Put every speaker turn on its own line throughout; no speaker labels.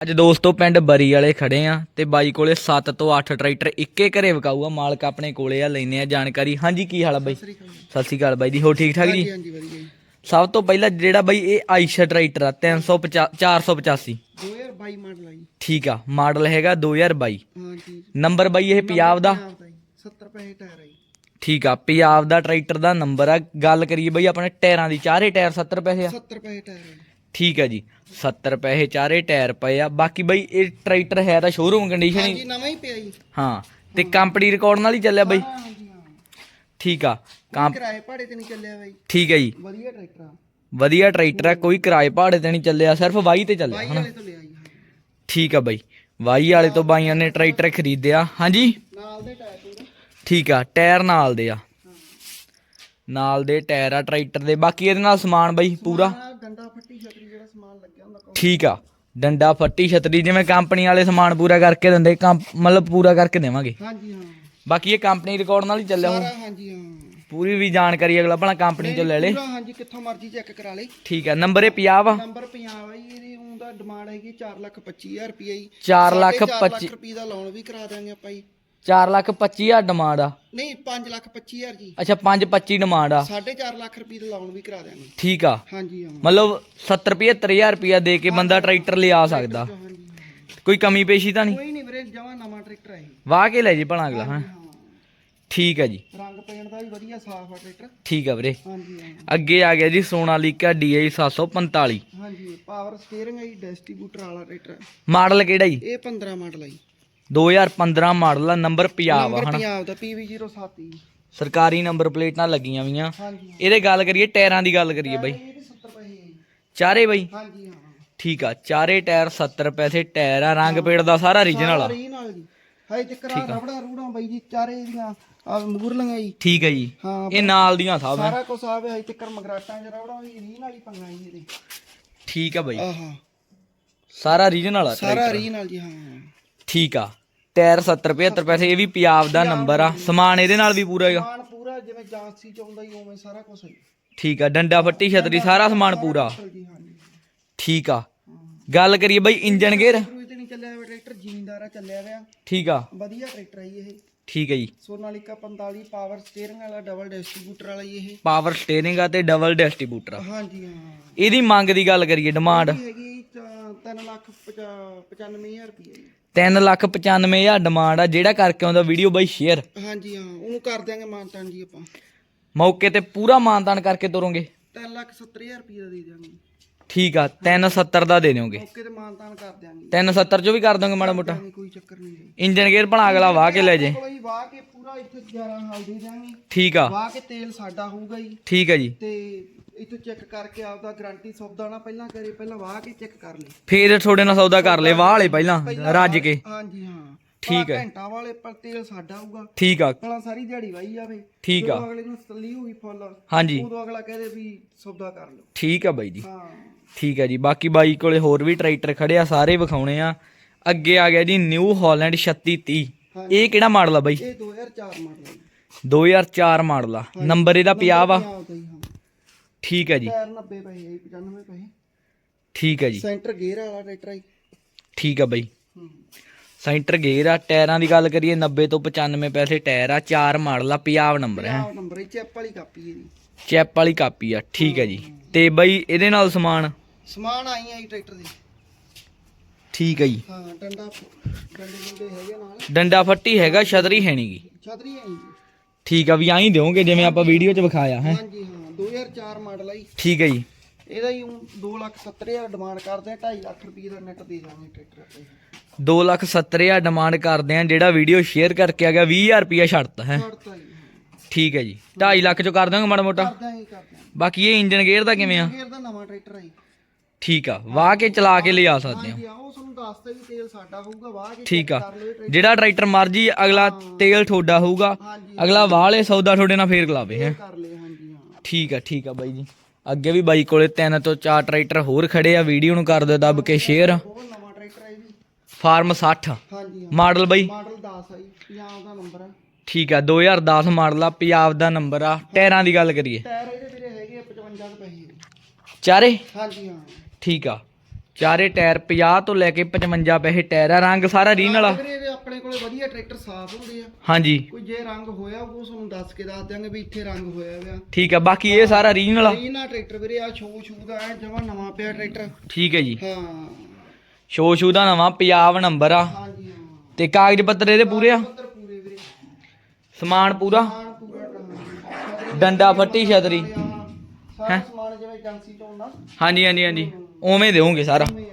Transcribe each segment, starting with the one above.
ਅੱਜ ਦੋਸਤੋ ਪਿੰਡ ਬਰੀ ਵਾਲੇ ਖੜੇ ਆ ਤੇ ਬਾਈ ਕੋਲੇ 7 ਤੋਂ 8 ਟਰੈਕਟਰ ਇੱਕੇ ਘਰੇ ਵਿਕਾਊਗਾ ਮਾਲਕ ਆਪਣੇ ਕੋਲੇ ਆ ਲੈਨੇ ਆ ਜਾਣਕਾਰੀ। ਹਾਂਜੀ ਕੀ ਹਾਲ ਆ ਬਾਈ? ਸਤਿ ਸ਼੍ਰੀ ਅਕਾਲ। ਬਾਈ ਜੀ ਹੋ ਠੀਕ ਠਾਕ ਜੀ?
ਜੀ।
ਸਭ ਤੋਂ ਪਹਿਲਾਂ ਜਿਹੜਾ ਬਾਈ ਇਹ ਆਇਸ਼ਾ ਟਰੈਕਟਰ ਆ 350 485
2022 ਮਾਡਲ ਆ ਜੀ।
ਠੀਕ ਆ ਮਾਡਲ ਹੈਗਾ 2022
ਹਾਂਜੀ
ਨੰਬਰ ਬਾਈ ਇਹ ਪੰਜਾਬ ਦਾ?
ਪੰਜਾਬ ਦਾ ਜੀ 70 ਪੈਸੇ ਟਾਇਰ ਆ ਜੀ।
ਠੀਕ ਆ ਪੰਜਾਬ ਦਾ ਟਰੈਕਟਰ ਦਾ ਨੰਬਰ ਆ। ਗੱਲ ਕਰੀਏ ਬਾਈ ਆਪਣੇ ਟਾਇਰਾਂ ਦੀ ਚਾਰੇ ਟਾਇਰ 70 ਪੈਸੇ ਆ।
70 ਪੈਸੇ ਟਾਇਰ ਆ ਜੀ।
ਠੀਕ ਆ ਜੀ। 70 ਪੈਸੇ ਚਾਰੇ ਟਾਇਰ ਪਏ ਆ। ਬਾਕੀ ਬਾਈ ਇਹ ਟਰੈਕਟਰ ਹੈ ਤਾਂ ਸ਼ੋਰੂਮ ਕੰਡੀਸ਼ਨ ਹੀ।
ਹਾਂਜੀ ਨਵਾਂ ਹੀ ਪਿਆ ਜੀ।
ਹਾਂ ਤੇ ਕੰਪਨੀ ਰਿਕਾਰਡ ਨਾਲ ਹੀ ਚੱਲਿਆ ਬਾਈ।
ਹਾਂ ਹਾਂਜੀ ਹਾਂ।
ਠੀਕ ਆ।
ਕਿਰਾਏ ਭਾੜੇ ਤੇ ਨਹੀਂ ਚੱਲਿਆ ਬਾਈ।
ਠੀਕ ਹੈ ਜੀ।
ਵਧੀਆ ਟਰੈਕਟਰ ਆ।
ਵਧੀਆ ਟਰੈਕਟਰ ਆ ਕੋਈ ਕਿਰਾਏ ਭਾੜੇ ਤੇ ਨਹੀਂ ਚੱਲਿਆ ਸਿਰਫ ਵਾਈ ਤੇ ਚੱਲਿਆ
ਬਾਈ
ਹਨਾ?
ਵਾਲੇ ਤੋਂ ਲਿਆ ਜੀ ਹਾਂ।
ਠੀਕ ਆ ਬਾਈ। ਵਾਈ ਵਾਲੇ ਤੋਂ ਬਾਈਆਂ ਨੇ ਟਰੈਕਟਰ ਖਰੀਦਿਆ। ਹਾਂਜੀ?
ਨਾਲ ਦੇ ਟਾਇਰ ਪੂਰੇ।
ਠੀਕ ਆ ਟਾਇਰ ਨਾਲ ਦੇ ਆ। ਨਾਲ ਦੇ ਟਾਇਰ ਆ ਟਰੈਕਟਰ ਦੇ। ਬਾਕੀ ਇਹਦੇ ਨਾਲ ਸਮਾਨ ਬਾਈ ਪੂਰਾ
ਆਹ ਡੰਡਾ ਫੱਟੀ ਛਤਰੀ ਜਿਹੜਾ ਸਮਾਨ ਲੱਗਿਆ ਹੁੰਦਾ ਕੋਲ
ਠੀਕ ਆ। ਡੰਡਾ ਫੱਟੀ ਛਤਰੀ ਜਿਵੇਂ ਕੰਪਨੀ ਵਾਲੇ ਸਮਾਨ ਪੂਰਾ ਕਰਕੇ ਦਿੰਦੇ ਕੰਪ ਮਤਲਬ ਪੂਰਾ ਕਰਕੇ ਦੇਵਾਂਗੇ।
ਹਾਂਜੀ ਹਾਂ।
ਬਾਕੀ ਇਹ ਕੰਪਨੀ ਰਿਕਾਰਡ ਨਾਲ ਹੀ ਚੱਲਿਆ ਹੁਣ।
ਸਾਰਾ ਹਾਂਜੀ ਹਾਂ।
ਪੂਰੀ ਵੀ ਜਾਣਕਾਰੀ ਅਗਲਾ ਭਲਾ ਕੰਪਨੀ ਚੋਂ ਲੈ ਲੇ।
ਪੂਰਾ ਹਾਂਜੀ ਕਿੱਥੋਂ ਮਰਜ਼ੀ ਚੈੱਕ ਕਰਾ ਲੇ।
ਠੀਕ ਆ ਨੰਬਰ ਇਹ 50 ਵਾ।
ਨੰਬਰ 50 ਆ ਜੀ ਇਹਦੀ ਉਹਦਾ ਡਿਮਾਂਡ ਹੈਗੀ 4,25,000 ਰੁਪਏ ਜੀ।
ਚਾਰ ਲੱਖ
ਸਾਢੇ ਚਾਰ
ਪੱਚੀ-
ਲੱਖ ਰੁਪਏ ਦਾ ਲੋਨ ਵੀ ਕਰਾ ਦਾਂਗੇ ਆਪਾਂ ਜੀ।
4 ਲੱਖ 25 ਹਜ਼ਾਰ ਡਿਮਾਂਡ ਆ।
ਨਹੀਂ 5,25,000 ਜੀ।
ਅੱਛਾ 5 25 ਡਿਮਾਂਡ ਆ।
4.5 ਲੱਖ ਰੁਪਏ ਦਾ ਲੋਨ ਵੀ ਕਰਾ ਦਾਂਗੇ
ਠੀਕ ਆ।
ਹਾਂਜੀ ਹਾਂ।
ਮਤਲਬ 70 75000 ਰੁਪਇਆ ਦੇ ਕੇ ਬੰਦਾ ਟਰੈਕਟਰ ਲਿਆ ਸਕਦਾ। ਕੋਈ ਕਮੀ ਪੇਸ਼ੀ ਤਾਂ ਨਹੀਂ?
ਕੋਈ ਨਹੀਂ ਵੀਰੇ ਜਮਾ ਨਵਾਂ ਟਰੈਕਟਰ ਹੈ।
ਵਾਹ ਕੇ ਲੈ ਜੀ ਭਲਾ ਅਗਲਾ ਹਾਂ।
ਹਾਂ।
ਠੀਕ ਆ ਜੀ।
ਰੰਗ ਪੇਂਟ ਦਾ ਵੀ ਵਧੀਆ ਸਾਫ਼ ਆ ਟਰੈਕਟਰ।
ਠੀਕ ਆ ਵੀਰੇ।
ਹਾਂਜੀ ਹਾਂ।
ਅੱਗੇ ਆ ਗਿਆ ਜੀ ਸੋਨਾਲੀਕਾ DI 745
ਹਾਂਜੀ ਪਾਵਰ ਸਟੀਅਰਿੰਗ ਹੈ ਜੀ ਡਿਸਟ੍ਰੀਬਿਊਟਰ ਵਾਲਾ ਟਰੈਕਟਰ
ਮਾਡਲ ਕਿਹੜਾ ਜੀ?
ਇਹ 15 ਮਾਡਲ ਹੈ ਜੀ।
2015 ਮਾਡਲ ਆ ਨੰਬਰ ਪੰਜਾਬ ਆ
ਨੰਬਰ
ਹਨਾ?
ਪੰਜਾਬ ਦਾ PV07 ਜੀ
ਸਰਕਾਰੀ ਨੰਬਰ ਪਲੇਟਾਂ ਲੱਗੀਆਂ ਵੀਆਂ।
ਹਾਂਜੀ ਹਾਂ।
ਇਹਦੇ ਗੱਲ ਕਰੀਏ ਟਾਇਰਾਂ ਦੀ ਗੱਲ ਕਰੀਏ ਬਾਈ।
ਇਹਦੇ 70 ਪੈਸੇ ਹੈ। ਜੀ
ਚਾਰੇ ਬਾਈ?
ਹਾਂਜੀ ਹਾਂ।
ਠੀਕ ਆ ਚਾਰੇ ਟਾਇਰ 70 ਪੈਸੇ ਟਾਇਰ ਆ ਰੰਗ ਪੇੜ ਦਾ ਸਾਰਾ ਰੀਜਨਲ ਆ।
ਰੀ ਨਾਲ ਜੀ। ਹਾਈ ਤੇ ਕਰਾ ਰਬੜਾ ਰੂੜਾ ਬਾਈ ਜੀ ਚਾਰੇ ਦੀਆਂ ਆ ਮੂਰਲੀਆਂ ਜੀ।
ਠੀਕ ਹੈ ਜੀ।
ਹਾਂ
ਇਹ ਨਾਲ ਦੀਆਂ ਸਭ ਹੈ
ਸਾਰਾ ਕੁਝ ਆਵੇ ਹਾਈ ਤੇ ਕਰ ਮਗਰਾਟਾਂ ਚ ਰਬੜਾ ਵੀ ਰੀ ਨਾਲ ਹੀ ਪੰਗਾ ਜੀ ਇਹਦੇ।
ਠੀਕ ਆ ਬਾਈ।
ਆਹਾ।
ਸਾਰਾ ਰੀਜਨਲ ਆ
ਸਾਰਾ ਰੀ ਨਾਲ ਜੀ ਹਾਂ।
ਠੀਕ ਆ। ਟਾਇਰ 70 75 ਪੈਸੇ ਇਹ ਵੀ ਪੰਜਾਬ ਦਾ ਨੰਬਰ ਆ। ਸਮਾਨ ਇਹਦੇ ਨਾਲ ਵੀ ਪੂਰਾ ਹੈਗਾ
ਸਮਾਨ ਪੂਰਾ ਜਿਵੇਂ ਜਾਂਸੀ ਚ ਆਉਂਦਾ ਹੀ ਉਵੇਂ ਸਾਰਾ ਕੁਝ ਹੈ
ਠੀਕ ਆ ਡੰਡਾ ਫੱਟੀ ਛਤਰੀ ਸਾਰਾ ਸਮਾਨ ਪੂਰਾ।
ਜੀ ਹਾਂਜੀ।
ਠੀਕ ਆ। ਗੱਲ ਕਰੀਏ ਬਾਈ ਇੰਜਨ ਗੇਅਰ
ਤੇ ਨਹੀਂ ਚੱਲਿਆ ਹੋਇਆ ਟਰੈਕਟਰ ਜ਼ਿਮੀਂਦਾਰ ਆ ਚੱਲਿਆ ਹੋਇਆ।
ਠੀਕ ਆ।
ਵਧੀਆ ਟਰੈਕਟਰ ਹੈ ਜੀ ਇਹ।
ਠੀਕ ਹੈ ਜੀ।
ਸੋਨਾਲੀਕਾ 45 ਪਾਵਰ ਸਟੀਅਰਿੰਗ ਵਾਲਾ ਡਬਲ ਡਿਸਟ੍ਰੀਬਿਊਟਰ ਵਾਲਾ ਜੀ ਇਹ।
ਪਾਵਰ ਸਟੀਅਰਿੰਗ ਆ ਤੇ ਡਬਲ ਡਿਸਟ੍ਰੀਬਿਊਟਰ ਆ।
ਹਾਂਜੀ ਹਾਂ।
ਇਹਦੀ ਮੰਗ ਦੀ ਗੱਲ ਕਰੀਏ ਡਿਮਾਂਡ
ਹੈਗੀ 3 ਲੱਖ 95000 ਰੁਪਏ ਜੀ।
3 ਲੱਖ 95000 ਡਿਮਾਂਡ ਆ ਜਿਹੜਾ ਕਰਕੇ ਆਉਂਦਾ ਵੀਡੀਓ ਬਾਈ ਸ਼ੇਅਰ
ਹਾਂਜੀ ਹਾਂ ਉਹਨੂੰ ਕਰ ਦਿਆਂਗੇ ਮਾਨਤਾਨ ਜੀ ਆਪਾਂ।
ਮੌਕੇ ਤੇ ਪੂਰਾ ਮਾਨਤਾਨ ਕਰਕੇ ਤੋਰੋਗੇ।
3 ਲੱਖ 70000 ਰੁਪਏ ਦਾ ਦੇ ਦਿਆਂਗੇ।
ਠੀਕ ਆ 370 ਦਾ ਦੇ ਦਿਓਗੇ।
ਮੌਕੇ ਤੇ ਮਾਨਤਾਨ ਕਰ ਦਿਆਂਗੇ।
370 ਚੋਂ ਵੀ ਕਰ ਦੋਗੇ ਮਾੜਾ ਮੋਟਾ।
ਕੋਈ ਚੱਕਰ ਨਹੀਂ
ਇੰਜਨ ਗੇਅਰ ਬਣਾ ਅਗਲਾ ਵਾਹ ਕੇ ਲੈ ਜੇ।
ਕੋਈ ਵਾਹ ਕੇ ਪੂਰਾ ਇੱਥੇ 11 ਹਾਲ ਦੇ ਦਿਆਂਗੇ।
ਠੀਕ ਆ।
ਵਾਹ ਕੇ ਤੇਲ ਸਾਡਾ ਹੋਊਗਾ ਜੀ।
ਠੀਕ ਆ ਜੀ।
ਤੇ ਇੱਥੋਂ ਚੈੱਕ ਕਰਕੇ ਆਪਦਾ ਗਾਰੰਟੀ ਸੌਦਾ ਨਾ ਪਹਿਲਾਂ ਕਰੇ ਪਹਿਲਾਂ ਵਾਹ ਕੇ ਚੈੱਕ ਕਰ ਲਈ
ਫੇਰ ਥੋੜੇ ਨਾਲ ਸੌਦਾ ਕਰ ਲੈ ਵਾਹ ਵਾਲੇ ਪਹਿਲਾਂ ਰੱਜ ਕੇ।
ਹਾਂਜੀ ਹਾਂ।
ਠੀਕ ਹੈ।
ਘੰਟਾ ਵਾਲੇ ਪਰ ਤੇਲ ਸਾਡਾ ਹੋਊਗਾ
ਠੀਕ ਆ।
ਪਹਿਲਾਂ ਸਾਰੀ ਦਿਹਾੜੀ ਵਾਈ ਜਾਵੇ।
ਠੀਕ ਆ।
ਅਗਲੇ ਨੂੰ ਤਸੱਲੀ ਹੋਊਗੀ ਫੁੱਲ
ਹਾਂਜੀ।
ਉਦੋਂ ਅਗਲਾ ਕਹਦੇ ਵੀ ਸੌਦਾ ਕਰ ਲਓ।
ਠੀਕ ਆ ਬਾਈ ਜੀ।
ਹਾਂ।
ਠੀਕ ਆ ਜੀ। ਬਾਕੀ ਬਾਈ ਕੋਲੇ ਹੋਰ ਵੀ ਟਰੈਕਟਰ ਖੜੇ ਆ ਸਾਰੇ ਵਿਖਾਉਣੇ ਆ। ਅੱਗੇ ਆ ਗਿਆ ਜੀ ਨਿਊ ਹਾਲੈਂਡ 3630 ਇਹ ਕਿਹੜਾ ਮਾਡਲ ਆ ਬਾਈ?
ਇਹ 2004 ਮਾਡਲ ਹੈ
2004 ਮਾਡਲ ਆ। ਨੰਬਰ ਇਹਦਾ 50 ਆ
ਪੰਜਾਬ ਦਾ ਹੀ ਹਾਂ।
ਠੀਕ ਹੈ ਜੀ।
ਟਾਇਰ 90 ਪੈਸੇ ਹੈ 95 ਪੈਸੇ
ਠੀਕ ਹੈ ਜੀ।
ਸੈਂਟਰ ਗੇਅਰ ਵਾਲਾ ਟਰੈਕਟਰ ਹੈ
ਠੀਕ ਆ ਬਾਈ।
ਹੂੰ।
ਸੈਂਟਰ ਗੇਅਰ ਆ ਟਾਇਰਾਂ ਦੀ ਗੱਲ ਕਰੀਏ 90 ਤੋਂ 95 ਪੈਸੇ ਟਾਇਰ ਆ 4 ਮਾਡਲ ਆ ਪੰਜਾਬ ਨੰਬਰ ਹੈ।
ਆਹ ਨੰਬਰ ਹੈ ਚੈਪ ਵਾਲੀ ਕਾਪੀ ਇਹਦੀ
ਚੈਪ ਵਾਲੀ ਕਾਪੀ ਆ ਠੀਕ ਹੈ ਜੀ। ਤੇ ਬਾਈ ਇਹਦੇ ਨਾਲ ਸਮਾਨ?
ਸਮਾਨ ਆਈ ਆਈ ਟਰੈਕਟਰ ਦੀ।
ਠੀਕ ਹੈ ਜੀ।
ਹਾਂ ਡੰਡਾ ਡੰਡੇ ਡੰਡੇ ਹੈਗੇ ਨਾਲ।
ਡੰਡਾ ਫੱਟੀ ਹੈਗਾ ਛਤਰੀ ਹੈ ਨੀਗੀ
ਛਤਰੀ ਆਈ ਜੀ।
ਠੀਕ ਆ ਵੀ ਆਈ ਦਿਓਗੇ ਜਿਵੇਂ ਆਪਾਂ ਵੀਡੀਓ 'ਚ ਵਿਖਾਇਆ ਹੈ।
ਹਾਂਜੀ ਹਾਂ। 2004 ਮਾਡਲ ਹੈ ਜੀ।
ਠੀਕ ਹੈ ਜੀ।
ਇਹਦਾ ਹੀ 270000 ਡਿਮਾਂਡ ਕਰਦੇ ਆ 2.5 ਲੱਖ ਰੁਪਏ ਦਾ ਨੈਟ ਦੇ ਦਾਂਗੇ ਟਰੈਕਟਰ ਆਪਾਂ
2 ਲੱਖ 70 ਹਜ਼ਾਰ ਡਿਮਾਂਡ ਕਰਦੇ ਆ ਜਿਹੜਾ ਵੀਡੀਓ ਸ਼ੇਅਰ ਕਰਕੇ ਆ ਗਿਆ 20000 ਰੁਪਿਆ ਛੱਡਤਾ ਹੈ।
ਛੱਡਤਾ ਜੀ ਹਾਂ।
ਠੀਕ ਹੈ ਜੀ। 2.5 ਲੱਖ ਚੋਂ ਕਰ ਦਾਂਗੇ ਮਾੜਾ ਮੋਟਾ।
ਹੀ
ਬਾਕੀ ਇਹ ਇੰਜਨ ਗੇਅਰ ਦਾ ਕਿਵੇਂ ਆ?
ਗੇਅਰ ਦਾ ਨਵਾਂ ਟਰੈਕਟਰ ਹੈ ਜੀ।
ਠੀਕ ਆ ਵਾਹ ਕੇ ਚਲਾ ਕੇ ਲਿਆ ਸਕਦੇ ਆ
ਹਾਂਜੀ ਆਓ ਤੁਹਾਨੂੰ ਦੱਸਤਾ ਵੀ ਤੇਲ ਸਾਡਾ ਹੋਊਗਾ ਵਾਹ ਕੇ
ਠੀਕ ਆ। ਜਿਹੜਾ ਟਰੈਕਟਰ ਮਰਜ਼ੀ ਅਗਲਾ ਤੇਲ ਠੋਡਾ ਹੋਊਗਾ। ਅਗਲਾ ਵਾਲੇ ਸੌਦਾ ਠੋਡੇ ਨਾਲ ਫੇਰ ਲਾਵੇ ਹੈ।
ਕਰ ਲਏ ਹਾਂਜੀ ਹਾਂ
ਠੀਕ ਆ ਠੀਕ ਆ ਬਾਈ ਜੀ। ਅੱਗੇ ਵੀ ਬਾਈ ਕੋਲੇ ਤਿੰਨ ਤੋਂ ਚਾਰ ਟਰੈਕਟਰ ਹੋਰ ਖੜੇ ਆ ਵੀਡੀਓ ਨੂੰ ਕਰ ਦਿਓ ਦੱਬ ਕੇ ਸ਼ੇਅਰ
ਉਹ ਨਵਾਂ ਟਰੈਕਟਰ ਹੈ ਜੀ
ਫਾਰਮ 60
ਹਾਂਜੀ ਹਾਂ।
ਮਾਡਲ ਬਾਈ?
ਮਾਡਲ 10 ਹੈ ਜੀ ਪੰਜਾਬ ਦਾ ਨੰਬਰ
ਠੀਕ ਆ 2010 ਮਾਡਲ ਆ ਪੰਜਾਬ ਦਾ ਨੰਬਰ ਆ। ਟਾਇਰਾਂ ਦੀ ਗੱਲ ਕਰੀਏ।
ਟਾਇਰ ਇਹਦੇ ਵੀਰੇ ਹੈਗੇ ਆ 55 ਕੁ ਪੈਸੇ।
ਚਾਰੇ?
ਹਾਂਜੀ ਹਾਂ।
ਠੀਕ ਆ। ਚਾਰੇ ਟਾਇਰ 50 ਤੋਂ ਲੈ ਕੇ 55 ਪੈਸੇ ਟਾਇਰ ਆ ਰੰਗ ਸਾਰਾ ਰੀਨ ਵਾਲਾ।
ਵੀਰੇ ਇਹਦੇ ਆਪਣੇ ਕੋਲੇ ਵਧੀਆ ਟਰੈਕਟਰ ਸਾਫ਼ ਹੁੰਦੇ ਆ।
ਹਾਂਜੀ।
ਕੋਈ ਜੇ ਰੰਗ ਹੋਇਆ ਉਹ ਤੁਹਾਨੂੰ ਦੱਸ ਕੇ ਦੱਸ ਦਿਆਂਗੇ ਵੀ ਇੱਥੇ ਰੰਗ ਹੋਇਆ ਹੋਇਆ
ਠੀਕ ਆ ਬਾਕੀ ਇਹ ਸਾਰਾ ਰੀਨ ਵਾਲਾ।
ਇਹ ਨਾ ਟਰੈਕਟਰ ਵੀਰੇ ਆ ਛੂ ਛੂ ਦਾ ਐ ਜਮਾ ਨਵਾਂ ਪਿਆ ਟਰੈਕਟਰ।
ਠੀਕ ਹੈ ਜੀ।
ਹਾਂ।
ਸ਼ੋ ਸ਼ੂ ਦਾ ਨਵਾਂ ਪੰਜਾਬ ਨੰਬਰ ਆ।
ਹਾਂਜੀ ਹਾਂ।
ਤੇ ਕਾਗਜ਼ ਪੱਤਰ ਇਹਦੇ ਪੂਰੇ ਆ?
ਪੱਤਰ ਪੂਰੇ ਵੀਰੇ।
ਸਮਾਨ ਪੂਰਾ?
ਸਮਾਨ ਪੂਰਾ ਟਾਂ-
ਡੰਡਾ ਫੱਟੀ ਛਤਰੀ।
ਹਾਂ, ਸਾਰਾ ਸਮਾਨ ਜਿਵੇਂ ਏਜੰਸੀ ਤੋਂ ਹੁੰਦਾ
ਹਾਂਜੀ ਹਾਂਜੀ ਹਾਂਜੀ। ਉਵੇਂ ਦੇਵੋਗੇ ਸਾਰਾ।
ਆ।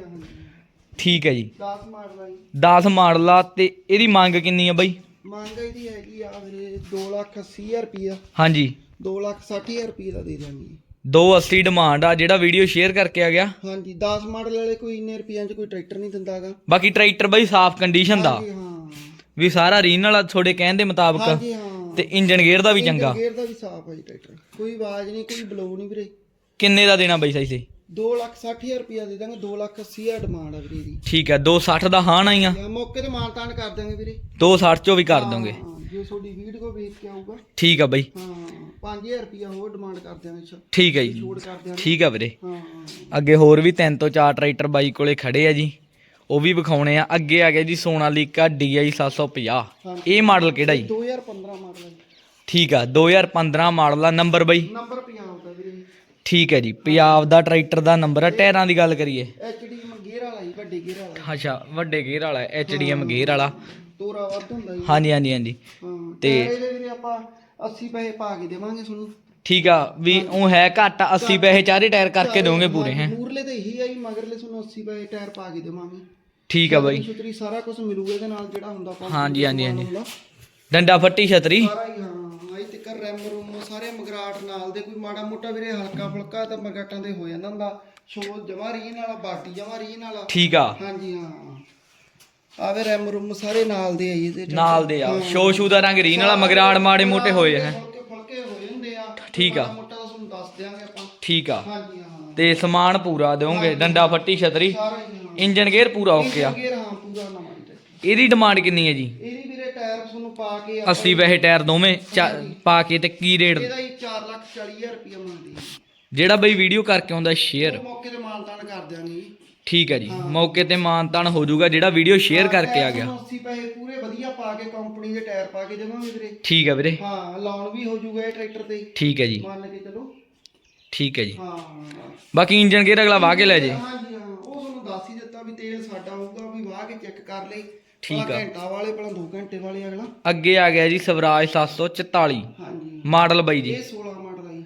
ਠੀਕ ਹੈ ਜੀ।
10 ਮਾਡਲ ਆ ਜੀ।
10 ਮਾਡਲ ਆ ਤੇ ਇਹਦੀ ਮੰਗ ਕਿੰਨੀ ਆ ਬਾਈ?
ਮੰਗ ਇਹਦੀ ਹੈਗੀ ਆ ਵੀਰੇ 2,80,000 ਰੁਪਿਆ
ਹਾਂਜੀ।
2,60,000 ਰੁਪਏ ਦਾ ਦੇ ਦਾਂਗੇ
280 ਡਿਮਾਂਡ ਆ ਜਿਹੜਾ ਵੀਡੀਓ ਸ਼ੇਅਰ ਕਰਕੇ ਆ ਗਿਆ।
ਹਾਂਜੀ 10 ਮਾਡਲ ਵਾਲੇ ਕੋਈ ਇੰਨੇ ਰੁਪਈਆਂ 'ਚ ਕੋਈ ਟਰੈਕਟਰ ਨਹੀਂ ਦਿੰਦਾਗਾ
ਬਾਕੀ ਟਰੈਕਟਰ ਬਾਈ ਸਾਫ਼ ਕੰਡੀਸ਼ਨ ਦਾ।
ਹਾਂਜੀ ਹਾਂ।
ਵੀ ਸਾਰਾ ਰੀਨ ਵਾਲਾ ਤੁਹਾਡੇ ਕਹਿਣ ਦੇ ਮੁਤਾਬਕ
ਹਾਂਜੀ ਹਾਂ।
ਤੇ ਇੰਜਨ ਗੇਅਰ ਦਾ ਵੀ ਚੰਗਾ।
ਗੇਅਰ ਦਾ ਵੀ ਸਾਫ਼ ਹੈ ਜੀ ਟਰੈਕਟਰ। ਕੋਈ ਆਵਾਜ਼ ਨਹੀਂ ਕੋਈ ਬਲੋ ਨਹੀਂ ਵੀਰੇ।
ਕਿੰਨੇ ਦਾ ਦੇਣਾ ਬਾਈ ਸਾਈ ਸੇ
2,60,000 ਰੁਪਿਆ ਦੇ ਦਾਂਗੇ 2,80,000 ਡਿਮਾਂਡ ਆ ਵੀਰੇ ਦੀ
ਠੀਕ ਹੈ 260 ਦਾ ਹਾਂ ਨਹੀਂ ਆ।
ਜਾਂ ਮੌਕੇ ਤੇ ਮਾਨਤਾਨ ਕਰ ਦਾਂਗੇ ਵੀਰੇ।
260 ਚੋਂ ਵੀ ਕਰ ਦੋਗੇ।
ਹਾਂ, ਜੇ ਤੁਹਾਡੀ ਵੀਡੀਓ ਵੇਖ ਕੇ ਆਊਗਾ।
ਠੀਕ ਆ ਬਾਈ।
ਹਾਂ 5000 ਰੁਪਿਆ ਹੋਰ ਡਿਮਾਂਡ ਕਰ ਦਿਆਂਗੇ ਛ-
ਠੀਕ ਹੈ ਜੀ।
ਛੋੜ ਕਰ ਦਿਆਂਗੇ।
ਠੀਕ ਆ ਵੀਰੇ।
ਹਾਂ
ਅੱਗੇ ਹੋਰ ਵੀ ਤਿੰਨ ਤੋਂ ਚਾਰ ਟਰੈਕਟਰ ਬਾਈ ਕੋਲੇ ਖੜੇ ਆ ਜੀ। ਉਹ ਵੀ ਵਿਖਾਉਣੇ ਆ। ਅੱਗੇ ਆ ਗਿਆ ਜੀ ਸੋਨਾਲੀਕਾ DI 750 ਇਹ ਮਾਡਲ ਕਿਹੜਾ ਜੀ?
2015 ਮਾਡਲ।
ਠੀਕ ਆ 2015 ਮਾਡਲ ਆ ਨੰਬਰ ਬਾਈ।
ਨੰਬਰ
ਠੀਕ ਹੈ ਜੀ ਪੰਜਾਬ ਦਾ ਟਰੈਕਟਰ ਦਾ ਨੰਬਰ ਆ ਟਾਇਰਾਂ ਦੀ ਗੱਲ ਕਰੀਏ।
ਐਚਡੀ ਮੰਗੇਰ ਵਾਲਾ ਜੀ ਵੱਡੇ ਗੇਅਰ ਵਾਲਾ।
ਅੱਛਾ ਵੱਡੇ ਗੇਅਰ ਵਾਲਾ HDM ਗੇਅਰ ਵਾਲਾ।
ਤੋਰਾ ਵੱਧ ਹੁੰਦਾ ਜੀ।
ਹਾਂਜੀ ਹਾਂਜੀ ਹਾਂਜੀ।
ਹਾਂ
ਤੇ-
ਤੇ ਇਹਦੇ ਵੀਰੇ ਆਪਾਂ 80 ਪੈਸੇ ਪਾ ਕੇ ਦੇਵਾਂਗੇ ਤੁਹਾਨੂੰ।
ਠੀਕ ਆ ਵੀ ਉਹ ਹੈ ਘੱਟ 80 ਪੈਸੇ ਚਾਰੇ ਟਾਇਰ ਕਰਕੇ ਦੋਗੇ ਪੂਰੇ ਹੈ?
ਮੂਰਲੇ ਤੇ ਇਹੀ ਆ ਜੀ ਮਗਰਲੇ ਤੁਹਾਨੂੰ 80 ਪੈਸੇ ਟਾਇਰ ਪਾ ਕੇ ਦੇਵਾਂਗੇ।
ਠੀਕ ਆ ਬਾਈ।
ਛਤਰੀ ਸਾਰਾ ਕੁਝ ਮਿਲੂਗਾ ਇਹਦੇ ਨਾਲ ਜਿਹੜਾ ਹੁੰਦਾ
ਹਾਂਜੀ, ਹਾਂਜੀ, ਹਾਂਜੀ। ਡੰਡਾ ਫੱਟੀ ਛਤਰੀ।
ਸਾਰਾ ਹੀ ਹਾਂ। ਤੱਕ ਰੈਮ ਰੂਮ ਸਾਰੇ ਮਗਰਾਟ ਨਾਲ ਦੇ ਕੋਈ ਮਾੜਾ ਮੋਟਾ ਵੀਰੇ ਹਲਕਾ ਫੁਲਕਾ ਤਾਂ ਮਗਰਾਟਾਂ ਦੇ ਹੋ ਜਾਂਦਾ ਹੁੰਦਾ। ਸ਼ੋ ਜਮਾ ਰੀਨ ਵਾਲਾ ਬਾਟੀ ਜਮਾ ਰੀਨ ਵਾਲਾ
ਠੀਕ ਆ।
ਹਾਂਜੀ ਹਾਂ ਆਵੇ ਰੈਮ ਰੂਮ ਸਾਰੇ ਨਾਲ ਦੇ ਆ ਜੀ ਇਹਦੇ
ਨਾਲ ਦੇ ਆ। ਸ਼ੋ ਸ਼ੂ ਦਾ ਰੰਗ ਰੀਨ ਵਾਲਾ ਮਗਰਾੜ ਮਾੜੇ ਮੋਟੇ ਹੋਏ ਹੈ
ਫੁਲਕੇ ਫੁਲਕੇ ਹੋ ਜਾਂਦੇ ਆ।
ਠੀਕ ਆ।
ਮਾੜਾ ਮੋਟਾ ਤਾਂ ਤੁਹਾਨੂੰ ਦੱਸ ਦਿਆਂਗੇ ਆਪਾਂ।
ਠੀਕ ਆ।
ਹਾਂਜੀ ਹਾਂ।
ਤੇ ਸਮਾਨ ਪੂਰਾ ਦੇਵੋਗੇ ਡੰਡਾ ਫੱਟੀ ਛਤਰੀ।
ਸਾਰਾ ਹੀ ਹਾਂ।
ਇੰਜਨ ਗੇਅਰ ਪੂਰਾ ਓਕੇ ਆ।
ਗੇਅਰ ਹਾਂ ਪੂਰਾ ਨਵਾਂ ਹੀ ਹੈ।
ਇਹਦੀ ਡਿਮਾਂਡ ਕਿੰਨੀ ਹੈ ਜੀ?
ਇਹਦੀ ਵੀਰੇ ਟਾਇਰ ਤੁਹਾਨੂੰ ਪਾ ਕੇ ਆਪਾਂ
80 ਪੈਸੇ ਟਾਇਰ ਦੋਵੇਂ ਚਾ- ਪਾ ਕੇ ਤੇ ਕੀ ਰੇਟ?
ਇਹਦਾ ਹੀ 4 ਲੱਖ 40000 ਰੁਪਏ ਮੰਗਦੀ ਹੈ
ਜਿਹੜਾ ਬਈ ਵੀਡੀਓ ਕਰਕੇ ਆਉਂਦਾ ਸ਼ੇਅਰ
ਉਹ ਮੌਕੇ ਤੇ ਮਾਨਤਾਨ ਕਰ ਦਿਆਂਗੇ ਜੀ।
ਠੀਕ ਹੈ ਜੀ। ਮੌਕੇ ਤੇ ਮਾਨਤਾਨ ਹੋ ਜਾਊਗਾ ਜਿਹੜਾ ਵੀਡੀਓ ਸ਼ੇਅਰ ਕਰਕੇ ਆ ਗਿਆ।
80 ਪੈਸੇ ਪੂਰੇ ਵਧੀਆ ਪਾ ਕੇ ਕੰਪਨੀ ਦੇ ਟਾਇਰ ਪਾ ਕੇ ਦੇਵਾਂਗੇ ਵੀਰੇ।
ਠੀਕ ਹੈ ਵੀਰੇ।
ਹਾਂ ਲਾਉਣ ਵੀ ਹੋ ਜਾਊਗਾ ਇਹ ਟਰੈਕਟਰ ਤੇ
ਠੀਕ ਹੈ ਜੀ।
ਮੰਨ ਕੇ ਚਲੋ।
ਠੀਕ ਹੈ ਜੀ।
ਹਾਂ।
ਬਾਕੀ ਇੰਜਨ ਗੇਅਰ ਅਗਲਾ ਵਾਹ ਕੇ ਲੈ ਜੇ।
ਹਾਂਜੀ ਹਾਂ। ਉਹ ਤੁਹਾਨੂੰ ਦੱਸ ਹੀ ਦਿੱਤਾ ਵੀ ਤੇਲ ਸਾਡਾ ਹੋਊਗਾ ਵੀ ਵਾਹ ਕੇ ਚੈੱਕ ਕਰ ਲਈ
ਠੀਕ ਆ।
ਘੰਟਾ ਵਾਲੇ ਭਲਾ 2 ਘੰਟੇ ਵਾਲੇ ਅਗਲਾ
ਅੱਗੇ ਆ ਗਿਆ ਜੀ ਸਵਰਾਜ 744
ਹਾਂਜੀ।
ਮਾਡਲ ਬਾਈ ਜੀ।
ਇਹ 16 ਮਾਡਲ ਆ ਜੀ।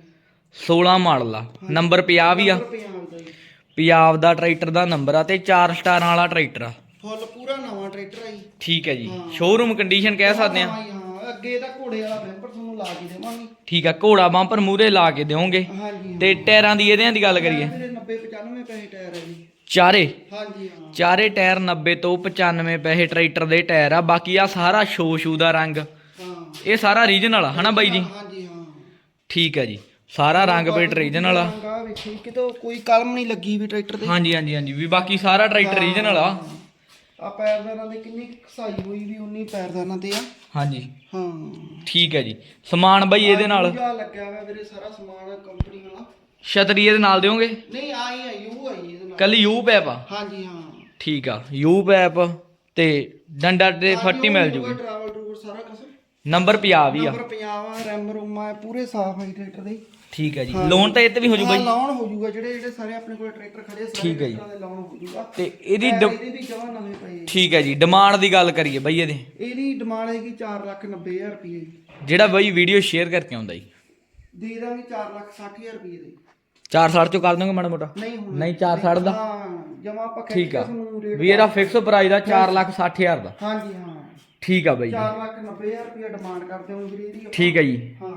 16 ਮਾਡਲ ਆ। ਨੰਬਰ 50 ਵੀ ਆ।
ਪੰਜਾਬ ਦਾ ਜੀ।
ਪੰਜਾਬ ਦਾ ਟਰੈਕਟਰ ਦਾ ਨੰਬਰ ਆ ਤੇ 4 ਸਟਾਰਾਂ ਵਾਲਾ ਟਰੈਕਟਰ ਆ।
ਫੁੱਲ ਪੂਰਾ ਨਵਾਂ ਟਰੈਕਟਰ ਆ ਜੀ।
ਠੀਕ ਹੈ ਜੀ। ਸ਼ੋਰੂਮ ਕੰਡੀਸ਼ਨ ਕਹਿ ਸਕਦੇ ਆ।
ਹਾਂ ਜੀ, ਹਾਂ ਅੱਗੇ ਇਹਦਾ ਘੋੜੇ ਵਾਲਾ ਬੈਂਪਰ ਤੁਹਾਨੂੰ ਲਾ ਕੇ ਦੇਵਾਂਗੇ।
ਠੀਕ ਆ ਘੋੜਾ ਬੰਪਰ ਮੂਰੇ ਲਾ ਕੇ ਦਿਓਗੇ
ਹਾਂਜੀ ਹਾਂ।
ਤੇ ਟਾਇਰਾਂ ਦੀ ਇਹਦਿਆਂ ਦੀ ਗੱਲ ਕਰੀਏ।
ਮੇਰੇ 90 95 ਪੈਸੇ ਟਾਇਰ ਹੈ ਜੀ।
ਚਾਰੇ।
ਹਾਂਜੀ ਹਾਂ।
ਚਾਰੇ ਟਾਇਰ 90 ਤੋਂ 95 ਪੈਸੇ ਟਰੈਕਟਰ ਦੇ ਟਾਇਰ ਆ ਬਾਕੀ ਆ ਸਾਰਾ ਸ਼ੋ ਸ਼ੂ ਦਾ ਰੰਗ।
ਹਾਂ।
ਇਹ ਸਾਰਾ ਰੀਜਨਲ ਆ ਹਨਾ ਬਾਈ ਜੀ?
ਹਾਂਜੀ ਹਾਂ।
ਠੀਕ ਹੈ ਜੀ। ਸਾਰਾ ਰੰਗ ਪੇਟ ਰੀਜਨਲ ਆ।
ਆ ਵੇਖੀ ਕਿਤੋਂ ਕੋਈ ਕਲਮ ਨਹੀਂ ਲੱਗੀ ਵੀ ਟਰੈਕਟਰ ਤੇ।
ਹਾਂਜੀ ਹਾਂਜੀ ਹਾਂਜੀ ਵੀ ਬਾਕੀ ਸਾਰਾ ਟਰੈਕਟਰ ਰੀਜਨਲ ਆ।
ਆ ਪੈਰਦਾਰਾਂ ਦੇ ਕਿੰਨੀ ਕੁ ਘਸਾਈ ਹੋਈ ਵੀ ਉਨੀ ਪੈਰਦਾਰਾਂ ਤੇ ਆ।
ਹਾਂਜੀ।
ਹਾਂ।
ਠੀਕ ਹੈ ਜੀ। ਸਮਾਨ ਬਾਈ ਇਹਦੇ ਨਾਲ।
ਲੱਗਿਆ ਹੋਇਆ ਵੀਰੇ ਸਾਰਾ ਸਮਾਨ ਕੰਪਨੀ ਵਾਲਾ।
ਛਤਰੀ ਇਹਦੇ ਨਾਲ ਦਿਓਗੇ?
ਨਹੀਂ ਆਈ ਆ ਯੂ ਆਈ ਇਹਦੇ ਨਾਲ।
ਕੱਲੀ ਯੂ ਪੈਪ ਆ।
ਹਾਂਜੀ ਹਾਂ।
ਠੀਕ ਆ ਯੂ ਪੈਪ ਤੇ ਡੰਡਾ ਤੇ ਫੱਟੀ ਮਿਲ ਜੂਗੀ।
ਟਰੈਵਲ ਟੂਰ ਸਾਰਾ ਕੁਝ
ਨੰਬਰ 50 ਵੀ ਆ।
ਨੰਬਰ 50 ਆ ਰੈਮ ਰੂਮ ਆ ਪੂਰੇ ਸਾਫ਼ ਹੈ ਟਰੈਕਟਰ ਦੇ
ਠੀਕ ਹੈ ਜੀ। ਲੋਨ ਤਾਂ ਇਹ ਤੇ ਵੀ ਹੋ ਜੂ
ਹਾਂ
ਬਾਈ।
ਲਾਉਣ ਹੋ ਜਾਊਗਾ ਜਿਹੜੇ ਜਿਹੜੇ ਸਾਰੇ ਆਪਣੇ ਕੋਲ ਟਰੈਕਟਰ ਖੜੇ ਆ, ਸਾਰੇ
ਠੀਕ ਹੈ ਜੀ।
ਟਰੈਕਟਰਾਂ ਦੇ ਲਾਉਣ ਹੋ ਜਾਊਗਾ
ਤੇ ਇਹਦੀ
ਇਹਦੇ ਵੀ ਜਮਾ ਨਵੇਂ ਪਏ ਆ।
ਠੀਕ ਹੈ ਜੀ। ਡਿਮਾਂਡ ਦੀ ਗੱਲ ਕਰੀਏ ਬਾਈ ਇਹਦੇ।
ਇਹਦੀ ਡਿਮਾਂਡ ਹੈਗੀ 490000 ਰੁਪਏ ਦੀ।
ਜਿਹੜਾ ਬਾਈ ਵੀਡੀਓ ਸ਼ੇਅਰ ਕਰਕੇ ਆਉਂਦਾ ਜੀ।
ਦੇ ਦਾਂਗੇ 460000 ਰੁਪਏ ਦੇ।
460 ਚੋਂ ਕਰ ਦੋਗੇ ਮਾੜਾ ਮੋਟਾ?
ਨਹੀਂ ਹੁਣ
ਨਹੀਂ 460 ਦਾ?
ਹਾਂ ਜਮਾ ਆਪਾਂ ਖਿੱਚ
ਠੀਕ ਆ।
ਤੁਹਾਨੂੰ ਰੇਟ
ਵੀ ਇਹਦਾ ਫਿਕਸ ਪ੍ਰਾਈਸ ਦਾ 460000 ਦਾ।
ਹਾਂਜੀ ਹਾਂ।
ਠੀਕ ਆ ਬਾਈ ਜੀ।
490000 ਰੁਪਏ ਡਿਮਾਂਡ ਕਰਦੇ ਹਾਂ ਵੀਰੇ ਇਹਦੀ
ਠੀਕ ਹੈ ਜੀ।
ਹਾਂ।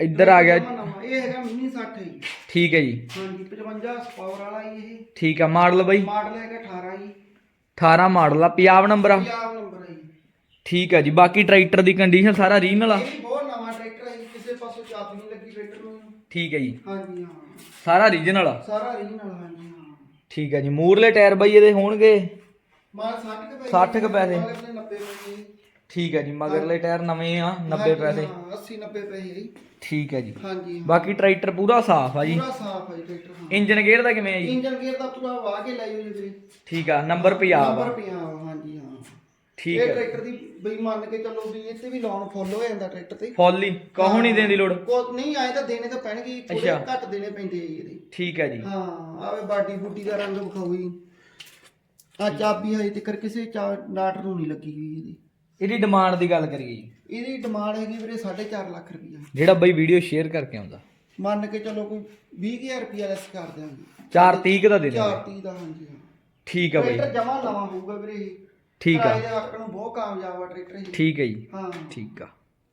ਇੱਧਰ ਆ ਗਿਆ।
ਇਹ ਹੈਗਾ ਮਿਨੀ 60 ਹੈ ਜੀ।
ਠੀਕ ਹੈ ਜੀ।
ਹਾਂਜੀ 55 ਪਾਵਰ ਵਾਲਾ ਇਹ।
ਠੀਕ ਆ ਮਾਡਲ ਬਾਈ।
ਮਾਡਲ ਹੈਗਾ 18 ਜੀ।
18 ਮਾਡਲ ਆ ਪੰਜਾਬ ਨੰਬਰ ਆ।
ਪੰਜਾਬ ਨੰਬਰ ਹੈ ਜੀ।
ਠੀਕ ਆ ਜੀ। ਬਾਕੀ ਟਰੈਕਟਰ ਦੀ ਕੰਡੀਸ਼ਨ ਸਾਰਾ ਰੀਜਨਲ ਆ।
ਇਹ ਵੀ ਬਹੁਤ ਨਵਾਂ ਟਰੈਕਟਰ ਹੈ ਜੀ, ਕਿਸੇ ਪਾਸੋਂ ਚਾਬੀ ਨਹੀਂ ਲੱਗੀ ਟਰੈਕਟਰ ਨੂੰ
ਠੀਕ ਹੈ ਜੀ।
ਹਾਂਜੀ ਹਾਂ।
ਸਾਰਾ ਰੀਜਨਲ
ਸਾਰਾ ਰੀਜਨਲ ਹਾਂਜੀ ਹਾਂ।
ਠੀਕ ਹੈ ਜੀ। ਮੂਰਲੇ ਟਾਇਰ ਬਾਈ ਇਹਦੇ ਹੋਣਗੇ?
ਮਾਲ 60 ਕੁ ਪੈਸੇ
60 ਕੁ ਪੈਸੇ।
ਮਾਲ ਆਪਣੇ 90 ਪੈਸੇ
ਠੀਕ ਹੈ ਜੀ ਮਗਰਲੇ ਟਾਇਰ ਨਵੇਂ ਆ 90 ਪੈਸੇ
ਹਾਂ 80 90 ਪੈਸੇ ਜੀ।
ਠੀਕ ਹੈ ਜੀ।
ਹਾਂਜੀ ਹਾਂ।
ਬਾਕੀ ਟਰੈਕਟਰ ਪੂਰਾ ਸਾਫ਼ ਆ ਜੀ।
ਪੂਰਾ ਸਾਫ਼ ਹੈ ਜੀ ਟਰੈਕਟਰ ਹਾਂ।
ਇੰਜਨ ਗੇਅਰ ਦਾ ਕਿਵੇਂ ਆ ਜੀ?
ਇੰਜਨ ਗੇਅਰ ਦਾ ਪੂਰਾ ਵਾਹ ਕੇ ਲਾਈ ਹੋਈ ਜੀ। ਵੀਰੇ
ਠੀਕ ਆ ਨੰਬਰ ਪੰਜਾਬ ਆ
ਨੰਬਰ ਪਿਆ ਹਾਂਜੀ ਹਾਂ।
ਠੀਕ
ਇਹ
ਹੈ।
ਟਰੈਕਟਰ ਦੀ ਬਈ ਮੰਨ ਕੇ ਚੱਲੋ ਵੀ ਇੱਥੇ ਵੀ ਲੋਨ ਫੁੱਲ ਹੋ ਜਾਂਦਾ ਟਰੈਕਟਰ ਤੇ
ਫੁੱਲ ਹੀ ਕਹੋ ਨਹੀਂ ਦੇਣ ਦੀ ਲੋੜ?
ਕੋ ਨਹੀਂ ਆਏ ਤਾਂ ਦੇਣੇ ਤਾਂ ਪੈਣਗੇ ਥੋੜੇ
ਅੱਛਾ।
ਘੱਟ ਦੇਣੇ ਪੈਂਦੇ ਆ ਜੀ ਇਹਦੇ।
ਠੀਕ ਹੈ ਜੀ।
ਹਾਂ ਆਵੇ ਬਾਡੀ ਬੂਟੀ ਦਾ ਰੰਗ ਵਿਖਾਓ ਜੀ। ਆ ਚਾਬੀ ਹਜੇ ਤੱਕ ਕਿਸੇ ਚਾ ਨਾਟ ਨੂੰ ਨਹੀਂ ਲੱਗੀ ਹੋਈ ਇਹਦੀ।
ਇਹਦੀ ਡਿਮਾਂਡ ਦੀ ਗੱਲ ਕਰੀਏ ਜੀ।
ਇਹਦੀ ਡਿਮਾਂਡ ਹੈਗੀ ਵੀਰੇ 4.5 ਲੱਖ ਰੁਪਈਆ।
ਜਿਹੜਾ ਬਈ ਵੀਡੀਓ ਸ਼ੇਅਰ ਕਰਕੇ ਆਉਂਦਾ।
ਮੰਨ ਕੇ ਚੱਲੋ ਕੋਈ 20000 ਰੁਪਈਆ ਲੈਸ ਕਰ ਦਿਆਂਗੇ।
4 30 ਦਾ ਦੇ ਦੇ
430 ਦਾ ਹਾਂਜੀ ਹਾਂ।
ਠੀਕ ਆ ਬਈ।
ਟਰੈਕਟਰ ਜਮਾ ਨਵਾਂ ਹੋਊਗਾ ਵੀਰੇ ਇਹ।
ਠੀਕ ਆ।
ਕਿਰਾਏ ਦੇ ਹੱਕ ਨੂੰ ਬਹੁਤ ਕਾਮਯਾਬ ਆ ਟਰੈਕਟਰ ਇਹ
ਠੀਕ ਹੈ ਜੀ।
ਹਾਂ।
ਠੀਕ ਆ।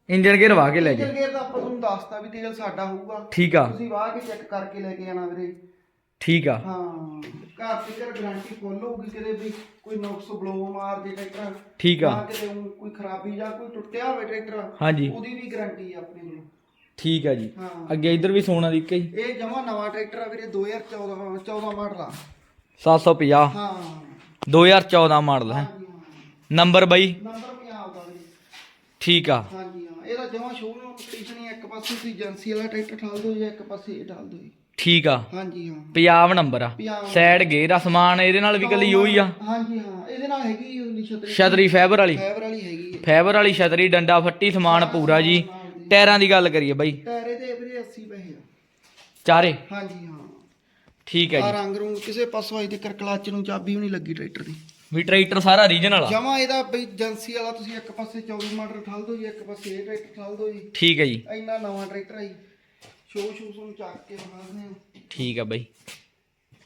ਇੰਜਨ ਗੇਅਰ ਵਾਹ ਕੇ ਲੈ ਜੀ।
ਇੰਜਨ ਗੇਅਰ ਦਾ ਆਪਾਂ ਤੁਹਾਨੂੰ ਦੱਸਤਾ ਵੀ ਤੇਲ ਸਾਡਾ ਹੋਊਗਾ।
ਠੀਕ ਆ।
ਤੁਸੀਂ ਵਾਹ ਕੇ ਚੈੱਕ ਕਰਕੇ ਲੈ ਕੇ ਆਣਾ ਵੀਰੇ।
ਠੀਕ ਆ।
ਹਾਂ। ਘਰ ਤੇ ਕਰ ਗਾਰੰਟੀ ਫੁੱਲ ਹੋਊਗੀ ਕਿਤੇ ਵੀ ਕੋਈ ਨੁਕਸ ਬਲੋ ਮਾਰ ਦੇ ਟਰੈਕਟਰ।
ਠੀਕ ਆ।
ਜਾਂ ਕਿਤੇ ਕੋਈ ਖਰਾਬੀ ਜਾਂ ਕੋਈ ਟੁੱਟਿਆ ਹੋਵੇ ਟਰੈਕਟਰ
ਹਾਂਜੀ।
ਉਹਦੀ ਵੀ ਗਾਰੰਟੀ ਆ ਆਪਣੇ ਕੋਲ।
ਠੀਕ ਆ ਜੀ। ਅੱਗੇ ਇਧਰ ਵੀ ਸੋਨਾ ਦੀ ਇੱਕ ਹੀ
ਇਹ ਜਮਾ ਨਵਾਂ ਟਰੈਕਟਰ ਆ ਵੀਰੇ 2014 14 ਮਾਡਲ ਆ।
750
ਹਾਂ।
2014 ਮਾਡਲ ਹਾਂ। ਨੰਬਰ ਬਈ?
ਨੰਬਰ ਪੰਜਾਬ ਦਾ ਵੀਰੇ
ਠੀਕ ਆ।
ਹਾਂਜੀ ਹਾਂ। ਇਹਦਾ ਜਮਾ ਸ਼ੋਰੂਮ ਕੰਡੀਸ਼ਨ ਹੀ ਆ, ਇੱਕ ਪਾਸੇ ਤੁਸੀਂ ਏਜੰਸੀ ਵਾਲਾ ਟਰੈਕਟਰ ਠਾਲ ਦਿਓ ਜਾਂ ਇੱਕ ਪਾਸੇ ਇਹ ਠਾਲ ਦਿਓ ਜੀ।
ਠੀਕ ਆ।
ਹਾਂਜੀ ਹਾਂ।
ਪੰਜਾਬ ਨੰਬਰ ਆ।
ਪੰਜਾਬ
ਸਾਈਡ ਗੇਅਰ ਆ ਸਮਾਨ ਇਹਦੇ ਨਾਲ ਵੀ ਕੱਲੀ ਉਹੀ ਆ।
ਹਾਂਜੀ ਹਾਂ। ਇਹਦੇ ਨਾਲ ਹੈਗੀ ਉਹਦੀ ਛਤਰੀ।
ਛਤਰੀ ਫਾਈਬਰ ਵਾਲੀ।
ਫਾਈਬਰ ਵਾਲੀ ਹੈਗੀ ਹੈ
ਫਾਈਬਰ ਵਾਲੀ ਛਤਰੀ ਡੰਡਾ ਫੱਟੀ ਸਮਾਨ ਪੂਰਾ ਜੀ। ਟਾਇਰਾਂ ਦੀ ਗੱਲ ਕਰੀਏ ਬਈ।
ਟਾਇਰ ਇਹਦੇ ਵੀਰੇ 80 ਪੈਸੇ ਆ।
ਚਾਰੇ?
ਹਾਂਜੀ ਹਾਂ।
ਠੀਕ ਹੈ
ਆ
ਜੀ।
ਰੰਗ ਰੂੰਗ ਕਿਸੇ ਪਾਸੋਂ ਅਜੇ ਤੱਕ ਕਲੱਚ ਨੂੰ ਚਾਬੀ ਵੀ ਨਹੀਂ ਲੱਗੀ ਟਰੈਕਟਰ ਦੀ।
ਵੀ ਟਰੈਕਟਰ ਸਾਰਾ ਰੀਜਨਲ ਆ
ਜਮਾ ਇਹਦਾ ਬਈ ਏਜੰਸੀ ਵਾਲਾ ਤੁਸੀਂ ਇੱਕ ਪਾਸੇ 24 ਮਾਡਲ ਠਾਲ ਦਿਓ ਜੀ ਇੱਕ ਪਾਸੇ ਇਹ ਟਰੈਕਟਰ ਠਾਲ ਦਿਓ ਜੀ।
ਠੀਕ ਹੈ ਜੀ।
ਇੰਨਾ ਨਵਾਂ ਟਰੈਕਟਰ ਜੀ। ਸ਼ੋ ਸ਼ੂ ਨੂੰ ਚੱਕ ਕੇ ਬਣਾਉਂਦੇ ਆ
ਠੀਕ ਆ ਬਈ।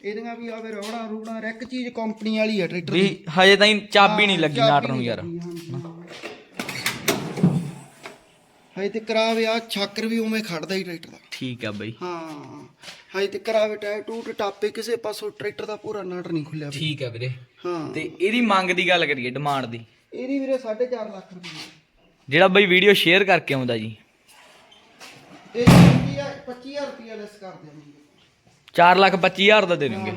ਇਹਦੀਆਂ ਵੀ ਆਵੇ ਰੋੜਾ ਰੂੜਾ ਹਰ ਇੱਕ ਚੀਜ਼ ਕੰਪਨੀ ਵਾਲੀ ਆ ਟਰੈਕਟਰ
ਵੀ ਹਜੇ ਤਾਈਂ ਚਾਬੀ ਨਹੀਂ ਲੱਗੀ ਨਾਟ ਨੂੰ ਯਾਰ
ਲੱਗੀ, ਹਾਂਜੀ। ਹਜੇ ਤੇ ਕਰਾਵੇ ਆ ਛਾਕਰ ਵੀ ਉਵੇਂ ਖੜਦਾ ਹੀ ਟਰੈਕਟਰ ਦਾ।
ਠੀਕ ਆ ਬਈ।
ਹਾਂ ਹਜੇ ਤੇ ਕਰਾਵੇ ਟਾਇਰ ਟੂਟ ਟਾਪੇ ਕਿਸੇ ਪਾਸੋਂ ਟਰੈਕਟਰ ਦਾ ਪੂਰਾ ਨਟ ਨਹੀਂ ਖੁੱਲਿਆ।
ਠੀਕ ਆ ਵੀਰੇ।
ਹਾਂ।
ਤੇ ਇਹਦੀ ਮੰਗ ਦੀ ਗੱਲ ਕਰੀਏ ਡਿਮਾਂਡ ਦੀ।
ਇਹਦੀ ਵੀਰੇ 4.5 ਲੱਖ ਰੁਪਏ।
ਜਿਹੜਾ ਬਈ ਵੀਡੀਓ ਸ਼ੇਅਰ ਕਰਕੇ ਆਉਂਦਾ ਜੀ।
ਇਹ 25000 25000 ਰੁਪਏ ਲੈਸ ਕਰ ਦਿਆਂਗੇ।
4 ਲੱਖ 25000 ਦਾ ਦੇ ਦਿਓਗੇ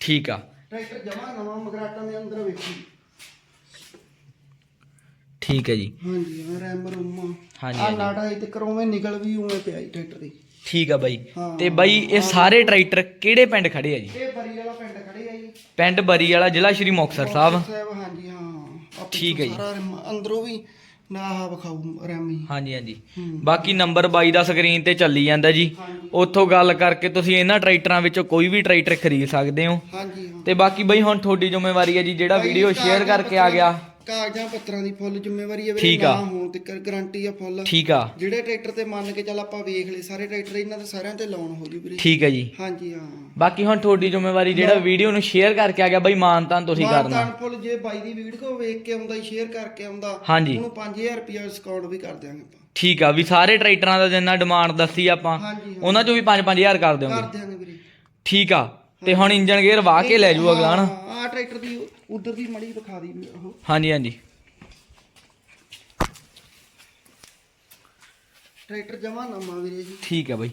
ਠੀਕ ਆ।
ਟਰੈਕਟਰ ਜਮਾ ਨਵਾਂ ਮਗਰਾਟਾਂ ਦੇ ਅੰਦਰ ਵੇਖੀ।
ਠੀਕ ਹੈ ਜੀ।
ਹਾਂਜੀ ਹਾਂ ਰੈਮ ਰੂਮ
ਹਾਂਜੀ,
ਆ
ਹਾਂਜੀ।
ਇਹ ਤੇ ਕਰੋਵੇਂ ਨਿਕਲ ਵੀ ਉਵੇਂ ਪਿਆ ਜੀ ਟਰੈਕਟਰ ਦੀ
ਠੀਕ ਆ ਬਾਈ।
ਹਾਂ।
ਤੇ ਬਾਈ ਇਹ ਸਾਰੇ ਟਰੈਕਟਰ ਕਿਹੜੇ ਪਿੰਡ ਖੜੇ ਆ ਜੀ?
ਇਹ ਬਰੀ ਵਾਲਾ ਪਿੰਡ ਖੜੇ ਆ ਜੀ।
ਪਿੰਡ ਬਰੀ ਵਾਲਾ ਜ਼ਿਲ੍ਹਾ ਸ਼੍ਰੀ ਮੁਕਤਸਰ ਸਾਹਿਬ।
ਹਾਂਜੀ ਹਾਂ।
ਠੀਕ ਹੈ ਜੀ।
ਸਾਰਾ ਰਿਮ- ਅੰਦਰੋਂ ਵੀ ਨਾ ਆਹ ਵਿਖਾਊ ਰੈਮ
ਹਾਂਜੀ ਹਾਂਜੀ।
ਹੂੰ।
ਬਾਕੀ ਨੰਬਰ ਬਾਈ ਦਾ ਸਕਰੀਨ ਤੇ ਚੱਲੀ ਜਾਂਦਾ ਜੀ।
ਹਾਂਜੀ।
ਉੱਥੋਂ ਗੱਲ ਕਰਕੇ ਤੁਸੀਂ ਇਹਨਾਂ ਟਰੈਕਟਰਾਂ ਵਿੱਚੋਂ ਕੋਈ ਵੀ ਟਰੈਕਟਰ ਖਰੀਦ ਸਕਦੇ ਹੋ।
ਹਾਂਜੀ ਹਾਂ।
ਤੇ ਬਾਕੀ ਬਈ ਹੁਣ ਤੁਹਾਡੀ ਜ਼ਿੰਮੇਵਾਰੀ ਹੈ ਜੀ ਜਿਹੜਾ ਵੀਡੀਓ ਸ਼ੇਅਰ ਕਰਕੇ ਆ ਗਿਆ।
ਕਾਗਜ਼ਾਂ ਪੱਤਰਾਂ ਦੀ ਫੁੱਲ ਜ਼ਿੰਮੇਵਾਰੀ ਹੈ
ਠੀਕ ਆ।
ਨਾ ਹੋਣ ਤੇ ਗਾਰੰਟੀ ਆ ਫੁੱਲ।
ਠੀਕ ਆ।
ਜਿਹੜੇ ਟਰੈਕਟਰ ਤੇ ਮੰਨ ਕੇ ਚੱਲ ਆਪਾਂ ਵੇਖ ਲਏ ਸਾਰੇ ਟਰੈਕਟਰ ਇਹਨਾਂ ਦੇ ਸਾਰਿਆਂ ਤੇ ਲਾਉਣ ਹੋ ਜੂ ਵੀਰੇ।
ਠੀਕ ਹੈ ਜੀ।
ਹਾਂਜੀ ਹਾਂ।
ਬਾਕੀ ਹੁਣ ਤੁਹਾਡੀ ਜ਼ਿੰਮੇਵਾਰੀ ਜਿਹੜਾ ਵੀਡੀਓ ਨੂੰ ਸ਼ੇਅਰ ਕਰਕੇ ਆ ਗਿਆ ਬਈ ਮਾਨਤਾਨ ਤੁਸੀਂ ਕਰਨਾ।
ਮਾਨਤਾਨ ਫੁੱਲ ਜੇ ਬਾਈ ਦੀ ਵੀਡੀਓ ਵੇਖ ਕੇ ਆਉਂਦਾ ਸ਼ੇਅਰ ਕਰਕੇ ਆਉਂਦਾ
ਹਾਂਜੀ।
ਉਹਨੂੰ 5000 ਰੁਪਏ ਡਿਸਕਾਊਂਟ ਵੀ ਕਰ ਦਿਆਂਗੇ ਆਪਾਂ।
ਠੀਕ ਆ ਵੀ ਸਾਰੇ ਟਰੈਕਟਰਾਂ ਦਾ ਜਿੰਨਾ ਡਿਮਾਂਡ ਦੱਸੀ ਆਪਾਂ
ਹਾਂਜੀ ਹਾਂ।
ਉਹਨਾਂ ਚੋਂ ਵੀ 5-5000 ਕਰ ਦਿਓਗੇ
ਕਰ ਦਿਆਂਗੇ ਵੀਰੇ।
ਠੀਕ ਆ ਤੇ ਹੁਣ ਇੰਜਨ ਗੇਅਰ ਵਾਹ ਕੇ ਲੈ ਜਾਊ ਅਗਲਾ ਨਾ
ਆ ਟਰੈਕਟਰ ਦੀ ਉਧਰ ਦੀ ਮੜੀ ਵਿਖਾ ਦੀ ਉਹ।
ਹਾਂਜੀ ਹਾਂਜੀ।
ਟਰੈਕਟਰ ਜਮਾ ਨਵਾਂ ਵੀਰੇ ਜੀ।
ਠੀਕ ਆ ਬਈ।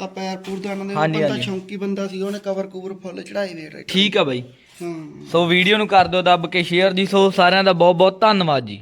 ਆ ਪੈਰ ਪੂਰ ਦਾ
ਹਾਂਜੀ,
ਬੰਦਾ
ਹਾਂਜੀ।
ਸ਼ੌਂਕੀ ਬੰਦਾ ਸੀ ਉਹਨੇ ਕਵਰ ਕੂਵਰ ਫੁੱਲ ਚੜਾਈ ਵੇ ਟਰੈਕਟਰ।
ਠੀਕ ਆ ਬਈ।
ਹਾਂ।
ਸੋ ਵੀਡੀਓ ਨੂੰ ਕਰ ਦਿਓ ਦੱਬ ਕੇ ਸ਼ੇਅਰ ਜੀ। ਸੋ ਸਾਰਿਆਂ ਦਾ ਬਹੁਤ ਬਹੁਤ ਧੰਨਵਾਦ ਜੀ।